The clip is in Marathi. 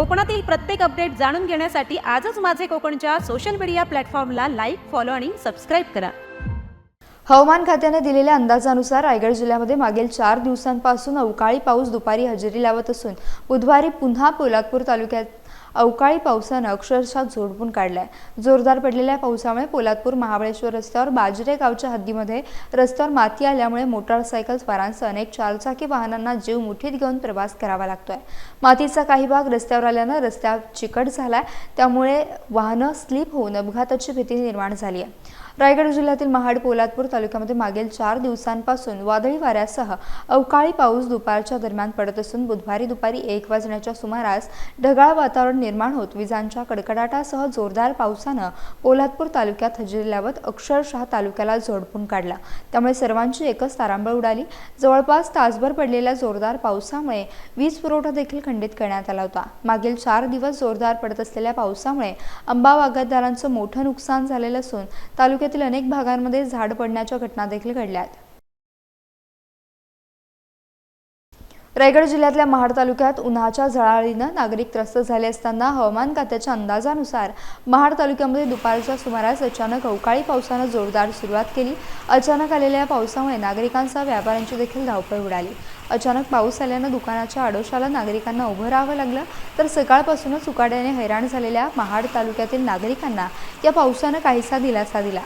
कोकणातील प्रत्येक अपडेट जाणून घेण्यासाठी आजच माझे कोकणच्या सोशल मीडिया प्लॅटफॉर्मला लाईक फॉलो आणि सबस्क्राईब करा. हवामान खात्याने दिलेल्या अंदाजानुसार रायगड जिल्ह्यामध्ये मागील चार दिवसांपासून अवकाळी पाऊस दुपारी हजेरी लावत असून बुधवारी पुन्हा पोलादपूर तालुक्यात अवकाळी पावसानं अक्षरशः झोडपून काढलाय. जोरदार पडलेल्या पावसामुळे पोलादपूर महाबळेश्वर रस्त्यावर बाजरे गावच्या हद्दीमध्ये रस्त्यावर माती आल्यामुळे मोटारसायकल स्वारांसह अनेक चारचाकी वाहनांना जीव मुठीत घेऊन प्रवास करावा लागतोय. मातीचा काही भाग रस्त्यावर आल्यानं रस्त्यावर चिकट झालाय. त्यामुळे वाहनं स्लिप होऊन अपघाताची भीती निर्माण झाली आहे रायगड जिल्ह्यातील महाड पोलादपूर तालुक्यामध्ये मागील चार दिवसांपासून वादळी वाऱ्यासह अवकाळी पाऊस दुपारच्या दरम्यान पडत असून बुधवारी दुपारी एक वाजण्याच्या सुमारास ढगाळ वातावरण निर्माण होत. विजांच्या कडकडाटासह जोरदार पावसानं पोलादपूर तालुक्यात हजेरी लावत अक्षरशः तालुक्याला झोडपून काढला. त्यामुळे सर्वांची एकच तारांबळ उडाली. जवळपास तासभर पडलेल्या जोरदार पावसामुळे वीज पुरवठा देखील खंडित करण्यात आला होता. मागील चार दिवस जोरदार पडत असलेल्या पावसामुळे आंबा बागायतदारांचं मोठं नुकसान झालेलं असून तालुक्यातील अनेक भागांमध्ये झाड पडण्याच्या घटना देखील घडल्या आहेत रायगड जिल्ह्यातल्या महाड तालुक्यात उन्हाच्या झळाळीनं नागरिक त्रस्त झाले असताना हवामान खात्याच्या अंदाजानुसार महाड तालुक्यामध्ये दुपारच्या सुमारास अचानक अवकाळी पावसानं जोरदार सुरुवात केली. अचानक आलेल्या पावसामुळे नागरिकांसह व्यापाऱ्यांची देखील धावपळ उडाली. अचानक पाऊस आल्यानं दुकानाच्या आडोशाला नागरिकांना उभं राहावं लागलं. तर सकाळपासूनच उकाड्याने हैराण झालेल्या महाड तालुक्यातील नागरिकांना या पावसानं काहीसा दिलासा दिला.